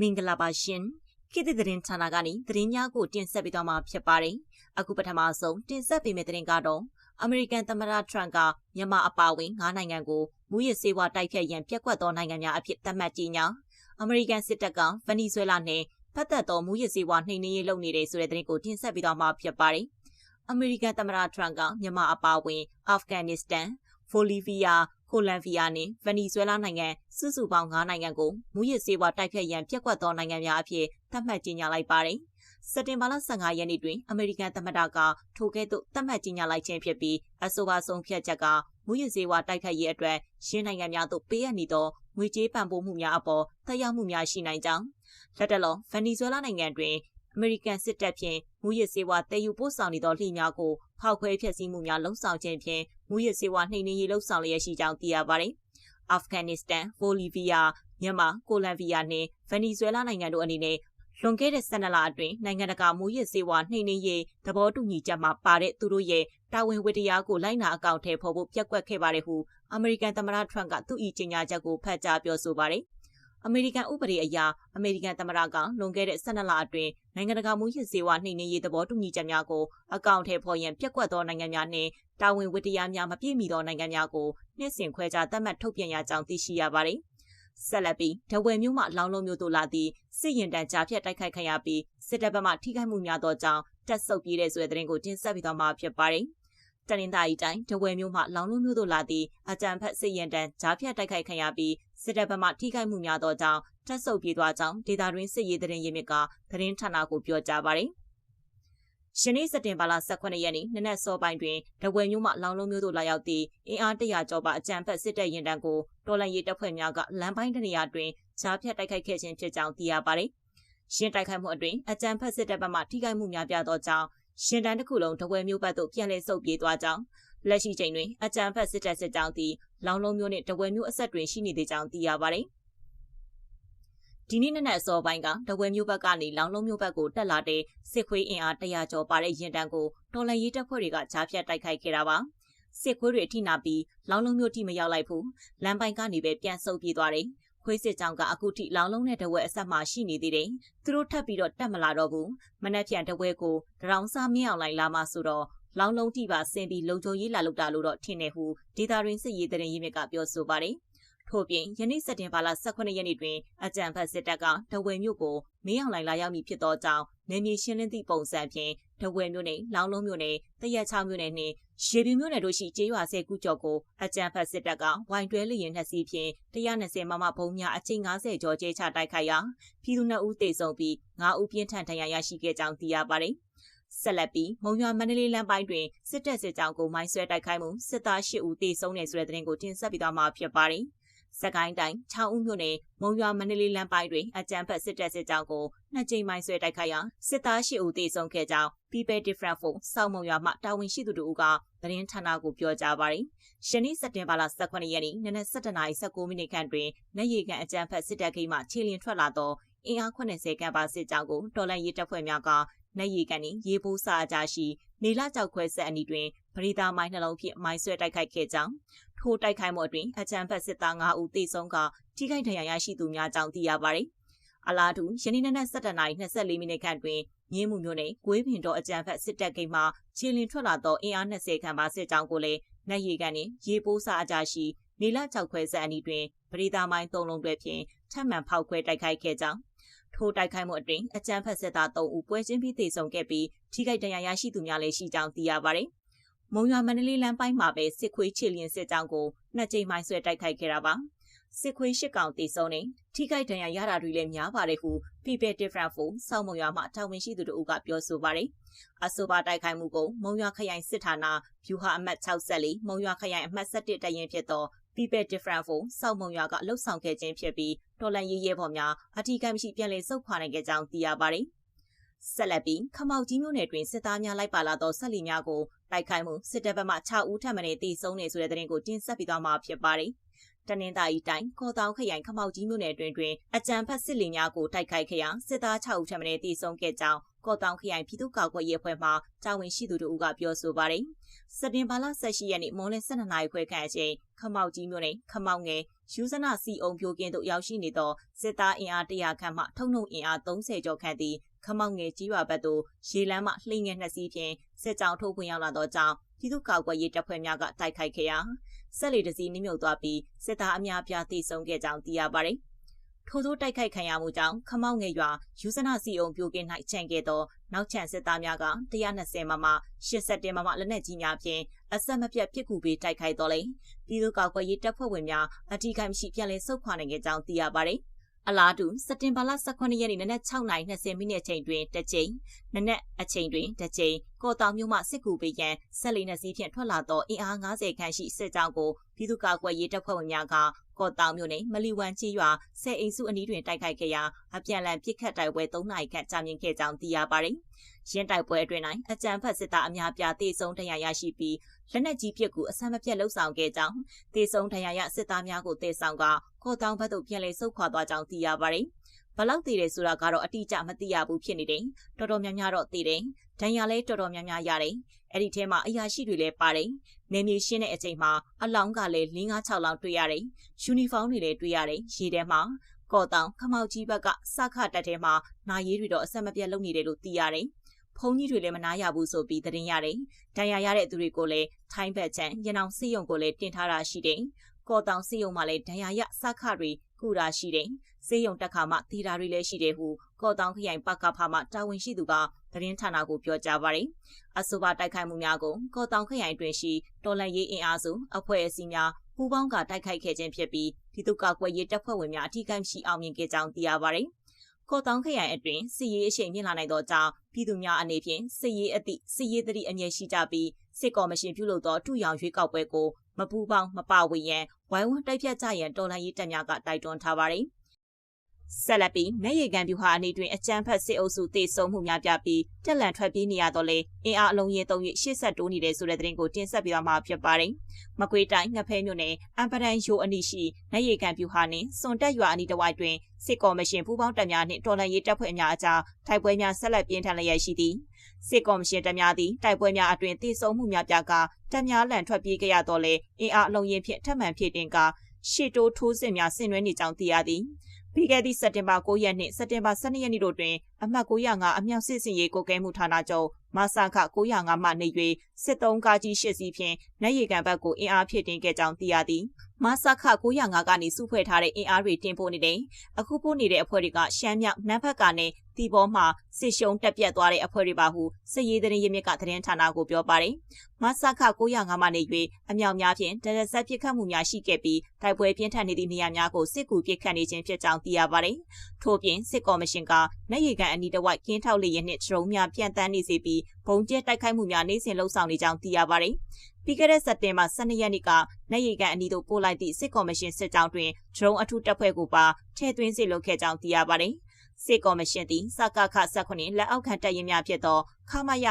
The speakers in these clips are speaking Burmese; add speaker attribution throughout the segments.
Speaker 1: မင်္ဂလာပါရှင်ခေတ်သစ်သတင်းဌာနကနေသတင်းများကိုတင်ဆက်ပေးသွားမှာဖြစ်ပါတယ်အခုပထမဆုံးတင်ဆက်ပေးမယ့်သတင်းကတော့အမေရိကန်သမ္မတထရန့်ကမြန်မာအပါအဝင်၅နိုင်ငံကိုမူရစ်ဆေးဝါးတိုက်ဖြတ်ရန်ပြက်ကွက်သောနိုင်ငံများအဖြစ်သတ်မှတ်ကြေညာအမေရိကန်စစ်တပ်ကဗနီဇွဲလားနဲ့ဖတ်သက်သောမူရစ်ဆေးဝါးနှိမ်နင်းရေးလုပ်နေတဲ့ဆိုတဲ့သတင်းကိုတင်ဆက်ပေးသွားမှာဖြစ်ပါတယ်အမေရိကန်သမ္မတထရန့်ကမြန်မာအပါအဝင်အာဖဂန်နစ္စတန်ဘိုလီဗီးယား ကိုလံဗီယာနဲ့ဗနီဇွဲလားနိုင်ငံစုစုပေါင်း9နိုင်ငံကိုမူရစ်ဆေးဝါးတိုက်ဖြတ်ရန်ပြက်ကွက်သောနိုင်ငံများအဖြစ်သတ်မှတ်ကြေညာလိုက်ပါတယ်။စက်တင်ဘာလ15ရက်နေ့တွင်အမေရိကန်သမ္မတကထိုကဲ့သို့သတ်မှတ်ကြေညာလိုက်ခြင်းဖြစ်ပြီးအဆိုပါဆုံးဖြတ်ချက်ကမူရစ်ဆေးဝါးတိုက်ခိုက်ရေးအတွက်ရှင်းနိုင်ငံများသို့ပေးအပ်နေသောငွေကြေးပံ့ပိုးမှုများအပေါ်သက်ရောက်မှုများရှိနိုင်ကြောင်းလက်တလုံးဗနီဇွဲလားနိုင်ငံတွင်အမေရိကန်စစ်တပ်ဖြင့်မူရစ်ဆေးဝါးတည်ယူပို့ဆောင်နေသောလှိများကို ဖောက်ခွဲဖျက်ဆီးမှုများလှုံ့ဆော်ခြင်းဖြင့်မူရစ်ဆေးဝါးနှိမ်နင်းရေးလှုံ့ဆော်လျက်ရှိကြောင်းသိရပါတယ်။အာဖဂန်နစ္စတန်၊ဘိုလီဗီးယား၊မြန်မာ၊ကိုလံဘီယာနှင့်ဗနီဇွဲလားနိုင်ငံတို့အနေနဲ့လွန်ခဲ့တဲ့12လအတွင်းနိုင်ငံတကာမူရစ်ဆေးဝါးနှိမ်နင်းရေးသဘောတူညီချက်မှာပါတဲ့သူတို့ရဲ့တာဝန်ဝတ္တရားကိုလိုက်နာအကောင့်ထဲပေါ်ဖို့ပြက်ကွက်ခဲ့ပါတယ်ဟုအမေရိကန်သမ္မတထရန့်ကသူ့ဤကြေညာချက်ကိုဖတ်ကြားပြောဆိုပါတယ်။ အမေရိကန်ဥပဒေအရအမေရိကန်သမ္မတကလွန်ခဲ့တဲ့12လအတွင်းနိုင်ငံတကာမူရစ်စေဝါနှိမ်နင်းရေးသဘောတူညီချက်များကိုအကောင့်ထဲပေါ်ရန်ပြက်ကွက်သောနိုင်ငံများနှင့်တာဝန်ဝတ္တရားများမပြည့်မီသောနိုင်ငံများကိုနှစ်စဉ်ခွဲခြားသတ်မှတ်ထုတ်ပြန်ရကြောင်းသိရှိရပါတယ်။ဆက်လက်ပြီးဒဝယ်မျိုးမှလောင်းလုံးမျိုးတို့လာသည့်စစ်ရင်တန်ကြားဖြတ်တိုက်ခိုက်ခံရပြီးစစ်တပ်ဘက်မှထိခိုက်မှုများသောကြောင့်တက်ဆုပ်ပြေးတဲ့ဆိုတဲ့သတင်းကိုတင်ဆက်ပြီးတော့မှာဖြစ်ပါတယ်။ တနင်္သာရီတိုင်းဒဝယ်မြို့မှလောင်လုံးမြို့သို့လာသည့်အကြံဖက်စစ်ရင်တန်းဂျားဖြတ်တိုက်ခိုက်ခံရပြီးစစ်တပ်ဘက်မှထိခိုက်မှုများသောကြောင့်တက်ဆုပ်ပြေးသွားကြောင်းဒေတာတွင်စစ်ရေးသတင်းရင်းမြစ်ကသတင်းဌာနကိုပြောကြားပါရယ်ယနေ့စက်တင်ဘာလ18ရက်နေ့နနက်စောပိုင်းတွင်ဒဝယ်မြို့မှလောင်လုံးမြို့သို့လာရောက်သည့်အင်အားတရာကျော်ပါအကြံဖက်စစ်တပ်ရင်တန်းကိုတော်လန်ရေးတပ်ဖွဲ့များကလမ်းပိုင်းတနေရာတွင်ဂျားဖြတ်တိုက်ခိုက်ခဲ့ခြင်းဖြစ်ကြောင်းသိရပါရယ်ရှင်းတိုက်ခိုက်မှုအတွင်းအကြံဖက်စစ်တပ်ဘက်မှထိခိုက်မှုများပြားသောကြောင့် ရှင်တန်းတစ်ခုလုံးတဝဲမျိုးဘက်သို့ပြန်လည်ဆုတ်ပြေးသွားကြောင်းလက်ရှိချိန်တွင်အကြံဖက်စစ်တပ်စစ်ကြောင်းသည်လောင်လုံးမျိုးနှင့်တဝဲမျိုးအဆက်တွင်ရှိနေသေးကြောင်းသိရပါသည်ဒီနေ့နက်အစောပိုင်းကတဝဲမျိုးဘက်ကနေလောင်လုံးမျိုးဘက်ကိုတက်လာတဲ့စစ်ခွေးအင်အား100ကျော်ပါတဲ့ရင်တန်းကိုတော်လန်ရေးတပ်ဖွဲ့တွေကကြားဖြတ်တိုက်ခိုက်ခဲ့တာပါစစ်ခွေးတွေအထိနာပြီးလောင်လုံးမျိုးထိမရောက်လိုက်ဘူးလမ်းပိုင်းကနေပဲပြန်ဆုတ်ပြေးသွားတယ် ခွေးစစ်ကြောင်ကအခုထိလောင်လုံးနဲ့တဝဲအဆက်မှရှိနေသေးတယ်။သူတို့ထပ်ပြီးတော့တက်မလာတော့ဘူး။မနှက်ပြန်တဝဲကိုတရောင်စားမြင့်အောင်လိုက်လာမှဆိုတော့လောင်လုံးတိပါဆင်းပြီးလုံခြုံရေးလာလောက်တာလို့တော့ထင်တယ်ဟုဒေတာရင်းစစ်ရေးတရင်ရင်းမြစ်ကပြောဆိုပါတယ်။ ထို့ပြင်ယနေ့စက်တင်ဘာလ18ရက်နေ့တွင်အကြံဖတ်စစ်တပ်ကတဝဲမြို့ကိုမင်းအောင်လှိုင်လာရောက်မည်ဖြစ်သောကြောင့်နေမြေရှင်းလင်းသည့်ပုံစံဖြင့်တဝဲမြို့နယ်လောင်လုံးမြို့နယ်တရက်ချောင်းမြို့နယ်နှင့်ရေပြူမြို့နယ်တို့ရှိကျေးရွာဆယ်ခုကျော်ကိုအကြံဖတ်စစ်တပ်ကဝိုင်တွဲလျင်နှစ်စီးဖြင့်120မမဘုံများအချိန်90ကျော်ကျဲချတိုက်ခိုက်ရာပြည်သူနှစ်ဦးသေဆုံးပြီး9ဦးပြင်းထန်ဒဏ်ရာရရှိခဲ့ကြောင်းသိရပါတယ်။ဆက်လက်ပြီးမုံရွာမန္တလေးလမ်းပိုင်းတွင်စစ်တပ်စစ်ကြောင်းကိုမိုင်းဆွဲတိုက်ခိုက်မှုစစ်သား၈ဦးသေဆုံးတယ်ဆိုတဲ့သတင်းကိုတင်ဆက်ပေးသွားမှာဖြစ်ပါတယ်။ စကိုင်းတိုင်းချောင်းဦးမြို့နယ်မုံရွာမန္တလေးလမ်းပိုင်းတွင်အကြမ်းဖက်စစ်တပ်စစ်ကြောင်းကိုနှစ်ကြိမ်မိုင်းဆွဲတိုက်ခိုက်ရာစစ်သားရှိဦးသေဆုံးခဲ့ကြောင်း People Different Phone စောက်မုံရွာမှတာဝန်ရှိသူတို့ကသတင်းဌာနကိုပြောကြားပါတယ်။ယနေ့စက်တင်ဘာလ18ရက်နေ့နနက်7:19မိနစ်ခန့်တွင်နေရီကန်အကြမ်းဖက်စစ်တပ်ကိမှခြေလျင်ထွက်လာသောအင်အား80ခန့်ပါစစ်ကြောင်းကိုတော်လန်ရေးတပ်ဖွဲ့များကနေရီကန်နှင့်ရေပိုးစာအကြရှိနေလကြောက်ခွဲဆက်အနီးတွင်ပရိသာမိုင်းနှလုံးဖြင့်မိုင်းဆွဲတိုက်ခိုက်ခဲ့ကြောင်း ထိုတိုက်ခိုက်မှုအတွင်းအကြံဖက်စစ်သား9ဦးသေဆုံးကထိခိုက်ဒဏ်ရာရရှိသူများကြောင်းသိရပါတယ်။အလားတူယနေ့နနက်7:24မိနစ်ခန့်တွင်မြင်းမှုမျိုးနဲ့ဂွေးပင်တော်အကြံဖက်စစ်တပ်ကိန်းမှခြေလင်ထွက်လာသောအင်အား20ခန့်ပါစစ်ကြောင်းကိုလည်းနက်ရီကန်နှင့်ရေပိုးစာအကြရှိနေလကြောက်ခွဲဆက်အနီးတွင်ပရိသာမိုင်း၃လုံးတွဲဖြင့်ထပ်မံဖောက်ခွဲတိုက်ခိုက်ခဲ့ကြောင်းထိုတိုက်ခိုက်မှုအတွင်းအကြမ်းဖက်စစ်သား3ဦးပွဲချင်းပြီးသေဆုံးခဲ့ပြီးထိခိုက်ဒဏ်ရာရရှိသူများလည်းရှိကြောင်းသိရပါတယ်။ မုံရွာမန္တလေးလမ်းပိုင်းမှာပဲစစ်ခွေးချေလျင်စစ်ကြောင်းကိုနှစ်ကြိမ်မှဆွဲတိုက်ခိုက်ခဲ့တာပါ။စစ်ခွေးရှစ်ကောင်တေဆုံးနေထိခိုက်ဒဏ်ရာရတာတွေလည်းများပါတယ်ဟု People Different Phone စောက်မုံရွာမှတာဝန်ရှိသူတို့ကပြောဆိုပါတယ်။အဆိုပါတိုက်ခိုက်မှုကိုမုံရွာခရိုင်စစ်ဌာနဗျူဟာအမှတ်64မုံရွာခရိုင်အမှတ်17တရင်ဖြစ်သော People Different Phone စောက်မုံရွာကလှုပ်ဆောင်ခဲ့ခြင်းဖြစ်ပြီးတော်လန်ရေးရဲဘော်များအထီးကမ်းမရှိပြန်လည်ဆုတ်ခွာနိုင်ခဲ့ကြောင်းသိရပါတယ်။ဆက်လက်ပြီးခမောက်ကြီးမြို့နယ်တွင်စစ်သားများလိုက်ပါလာသောဆက်လီများကို တိုက်ခိုက်မှုစစ်တပ်ဘက်မှ6ဦးထပ်မံတေဆုံးနေဆိုတဲ့သတင်းကိုတင်ဆက်ပြီးသွားမှာဖြစ်ပါတယ်။တနင်္သာရီတိုင်းကော်တောင်ခရိုင်ခမောက်ကြီးမြို့နယ်တွင်တွင်အကြံဖက်စစ်လီများကိုတိုက်ခိုက်ခဲ့ရာစစ်သား6ဦးထပ်မံတေဆုံးခဲ့ကြောင်းကော့တောင်ခရိုင်ပြည်သူ့ကာကွယ်ရေးအဖွဲ့မှတာဝန်ရှိသူတို့ကပြောဆိုပါတယ်။စက်တင်ဘာလ18ရက်နေ့မွန်လယ်12နာရီခွဲခန့်အချိန်ခမောက်ကြီးမြို့နယ်ခမောက်ငယ်ယူဇနာစီအုံပြိုကင်းသို့ရောက်ရှိနေသောစစ်သားအင်အား100ခန့်မှထုံနှုံအင်အား30ကျော်ခန့်သည် ခမောက်ငယ်ကြီးရွာဘက်သို့ရေလမ်းမှလှိငယ်နှစ်စီးဖြင့်စစ်ကြောင်းထုတ်ခွင့်ရောက်လာသောကြောင့်ပြည်သူ့ကာကွယ်ရေးတပ်ဖွဲ့များကတိုက်ခိုက်ခဲ့ရာဆက်လီတစည်းနှိမ့်မြုပ်သွားပြီးစစ်သားအများပြားထိဆုံးခဲ့ကြောင်းသိရပါတယ်။ထို့သောတိုက်ခိုက်ခံရမှုကြောင့်ခမောက်ငယ်ရွာယူဇနာစီအုံပြိုကင်း၌ခြံခဲ့သောနောက်ချန်စစ်သားများက120မမ80မမလက်နက်ကြီးများဖြင့်အဆက်မပြတ်ပစ်ကူပေးတိုက်ခိုက်တော်လဲပြည်သူ့ကောက်ကွယ်ရေးတပ်ဖွဲ့ဝင်များအထူးကိမရှိပြန်လည်ဆုတ်ခွာနိုင်ခဲ့ကြောင်းသိရပါတယ် အလားတူစက်တင်ဘာလ18ရက်နေ့နနက်6:20မိနစ်အချိန်တွင်တစ်ကြိမ်နနက်အချိန်တွင်တစ်ကြိမ်ကော်တောင်မြို့မှစစ်ကူပေးရန်ဆက်လီနှစ်စီးဖြင့်ထွက်လာသောအင်အား90ခန့်ရှိစစ်ကြောင်းကိုပြည်သူ့ကာကွယ်ရေးတပ်ဖွဲ့ဝင်များကကော့တောင်မြို့နယ်မလီဝမ်ချီရွာဆယ်အိမ်စုအနီးတွင်တိုက်ခိုက်ခဲ့ရာအပြန်အလှန်ပစ်ခတ်တိုက်ပွဲ၃နာရီခန့်ကြာမြင့်ခဲ့ကြောင်းသိရပါတယ်။ ရင်းတိုက်ပွဲအတွင်း၌အကြံဖက်စစ်သားအများပြားတေဆုံးဒဏ်ရာရရှိပြီးလက်နက်ကြီးပစ်ကူအဆမ်းမပြတ်လှုပ်ဆောင်ခဲ့ကြောင်းတေဆုံးဒဏ်ရာရစစ်သားများကိုတေဆောင်ကကော့တောင်ဘက်သို့ပြန်လည်ဆုတ်ခွာသွားကြောင်းသိရပါတယ်။ဘလောက်တည်တယ်ဆိုတာကတော့အတိအကျမသိရဘူးဖြစ်နေတယ်။တော်တော်များများတော့သိတယ်။ဒဏ်ရာလည်းတော်တော်များများရတယ်။အဲ့ဒီထဲမှာအရာရှိတွေလည်းပါတယ်။နေမြေရှင်းတဲ့အချိန်မှာအလောင်းကလည်း၄၅6လောင်းတွေ့ရတယ်။ယူနီဖောင်းတွေလည်းတွေ့ရတယ်။ရေထဲမှာကော့တောင်ခမောက်ကြီးဘက်ကစခတက်ထဲမှာနာရီတွေတော့အဆက်မပြတ်လုပ်နေတယ်လို့သိရတယ်။ ဖုန်းကြီးတွေလည်းမနာရဘူးဆိုပြီးသတင်းရတယ်။ဒဏ်ရာရတဲ့သူတွေကိုလည်းထိုင်းဘက်ချန်ရန်အောင်စီယုံကိုလည်းတင်ထားတာရှိတယ်။ကော့တောင်စီယုံမှာလည်းဒဏ်ရာရစခတွေကုတာရှိတယ်။စေယုံတက်ခါမှတီတာတွေလည်းရှိတယ်ဟုကော့တောင်ခရိုင်ပကဖာမှတာဝန်ရှိသူကသတင်းဌာနကိုပြောကြားပါတယ်။အဆိုပါတိုက်ခိုက်မှုများကိုကော့တောင်ခရိုင်တွင်ရှိတော်လန်ရေးအင်အားစုအဖွဲ့အစည်းများပူးပေါင်းကတိုက်ခိုက်ခဲ့ခြင်းဖြစ်ပြီးပြည်သူ့ကာကွယ်ရေးတပ်ဖွဲ့ဝင်များအထူးကိရှိအောင်မြင်ခဲ့ကြောင်းသိရပါတယ်။ ကော့တောင်ခရိုင်အတွင်းစစ်ရေးအရှိန်မြင့်လာနိုင်သောကြောင့်ပြည်သူများအနေဖြင့်စစ်ရေးအသည့်စစ်ရေးသတိအမြဲရှိကြပြီးစစ်ကော်မရှင်ပြုလုပ်သောတူရောင်ရွေးကောက်ပွဲကိုမပူပေါင်းမပဝေရန်ဝိုင်းဝန်းတိုက်ဖြတ်ကြရန်တော်လှန်ရေးတပ်များကတိုက်တွန်းထားပါတယ်။ ဆက်လက်ပြီးနေရီကန်ပြူဟာအနေတွင်အကြမ်းဖက်စစ်အုပ်စုတေဆုံးမှုများပြပြီးတက်လန်ထွက်ပြေးနေရတော့လေအင်အားအလုံးရင်သုံး၍ရှေ့ဆက်တိုးနေတဲ့ဆိုတဲ့သတင်းကိုတင်ဆက်ပေးသွားမှာဖြစ်ပါတယ်။မကွေးတိုင်းငဖဲမြို့နယ်အမ်ပဒန်ယိုအနီရှိနေရီကန်ပြူဟာနှင့်စွန်တက်ရွာအနီးတစ်ဝိုက်တွင်စစ်ကော်မရှင်ပူးပေါင်းတပ်များနှင့်တော်လှန်ရေးတပ်ဖွဲ့များအကြားတိုက်ပွဲများဆက်လက်ပြင်းထန်လျက်ရှိသည်စစ်ကော်မရှင်တပ်များသည်တိုက်ပွဲများအတွင်တေဆုံးမှုများပြကတပ်များလန်ထွက်ပြေးကြရတော့လေအင်အားအလုံးရင်ဖြင့်ထပ်မံဖြည့်တင်ကရှေ့တိုးထိုးစစ်များဆင်နွှဲနေကြောင်းသိရသည်။ ပြီးခဲ့သည့်စက်တင်ဘာ9ရက်နှင့်စက်တင်ဘာ12ရက်နေ့တို့တွင်အမှတ်905အမြောက်စစ်စင်ရေးကိုကဲမှုဌာနချုပ်မဆာခ905မှနေ၍စစ်တုံးကားကြီး၈စီးဖြင့်နိုင်ရီကန်ဘက်ကိုအင်အားဖြည့်တင်ခဲ့ကြောင်းသိရသည်မဆာခ905ကနေစုဖွဲ့ထားတဲ့အင်အားတွေတင်ပို့နေတယ်အခုပို့နေတဲ့အဖွဲ့တွေကရှမ်းမြောက်နန်းဘက်ကနဲ့တီဘောမှစစ်ရှုံးတက်ပြတ်သွားတဲ့အဖွဲ့တွေပါဟုစစ်ရေးသတင်းရင်းမြစ်ကသတင်းဌာနကိုပြောပါတယ်မဆာခ905မှနေ၍အမြောက်များဖြင့်တရဆက်ပစ်ခတ်မှုများရှိခဲ့ပြီးတိုက်ပွဲပြင်းထန်နေသည့်နေရာများကိုစစ်ကူပစ်ခတ်နေခြင်းဖြစ်ကြောင်းသိရပါတယ်ထို့ပြင်စစ်ကော်မရှင်ကနိုင်ရီကန်အနီးတစ်ဝိုက်ကင်းထောက်လေရင်နှင့်ဒရုန်းများပြန်တန်းနေစေပြီးဘုံကျဲတိုက်ခိုက်မှုများနေ့စဉ်လှုပ်ဆောင်နေကြောင်းသိရပါတယ်။ပြီးခဲ့တဲ့စက်တင်ဘာ12ရက်နေ့ကနိုင်ရီကန်အနီးသို့ပို့လိုက်သည့်စစ်ကော်မရှင်စစ်ကြောင်းတွင်ဒရုန်းအထူးတပ်ဖွဲ့ကိုပါထည့်သွင်းစေလုပ်ခဲ့ကြောင်းသိရပါတယ်။ စစ်ကော်မရှင်သည်စကခ19လက်အောက်ခံတပ်ရင်းများဖြစ်သောခမာယ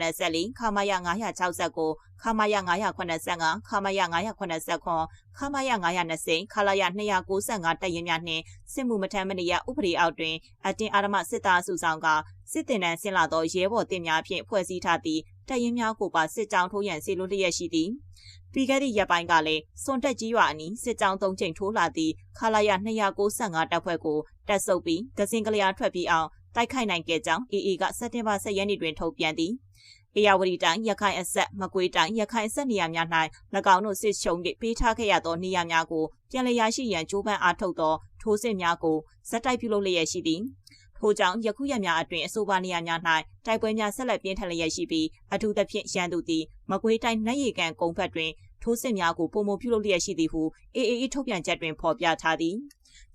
Speaker 1: 984ခမာယ969ခမာယ985ခမာယ989ခမာယ920ခလာယ295တပ်ရင်းများနှင့်စစ်မှုမထမ်းမနေရဥပဒေအောက်တွင်အတင်းအာရမစစ်သားစုဆောင်ကစစ်တင်တန်းဆင်းလာသောရဲဘော်တင်များဖြင့်ဖွဲ့စည်းထားသည့်တပ်ရင်းများကိုပါစစ်ကြောင်းထိုးရန်စီလိုလျက်ရှိသည် ပြီးခဲ့သည့်ရက်ပိုင်းကလည်းစွန်တက်ကြီးရွာအနီးစစ်ကြောင်းသုံးချိန်ထိုးလာသည့်ခလာရ295တပ်ဖွဲ့ကိုတက်ဆုပ်ပြီးကစင်ကလျာထွက်ပြီးအောင်တိုက်ခိုက်နိုင်ခဲ့ကြောင်း AA ကစက်တင်ဘာ10ရက်နေ့တွင်ထုတ်ပြန်သည်အေယာဝတီတိုင်းရခိုင်အဆက်မကွေးတိုင်းရခိုင်အဆက်နေရာများ၌၎င်းတို့စစ်ရှုံးပေးထားခဲ့ရသောနေရာများကိုပြန်လည်ရရှိရန်ကြိုးပမ်းအားထုတ်သောထိုးစစ်များကိုဇက်တိုက်ပြုလုပ်လျက်ရှိသည် ထို့ကြောင့်ယခုရက်များအတွင်းအဆိုပါနေရာများ၌တိုက်ပွဲများဆက်လက်ပြင်းထန်လျက်ရှိပြီးအထူးသဖြင့်ရန်သူသည်မကွေးတိုင်းနှက်ရီကန်ကုန်းဘက်တွင်ထိုးစစ်များကိုပုံမပြုလုပ်လျက်ရှိသည်ဟု AAE ထုတ်ပြန်ချက်တွင်ဖော်ပြထားသည်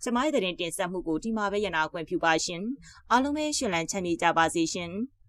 Speaker 1: ကျမရဲ့တဲ့တင်ဆက်မှုကိုဒီမှာပဲရနာခွင့်ပြုပါရှင်အားလုံးပဲရှင်လန်းချမ်းမြေကြပါစေရှင်။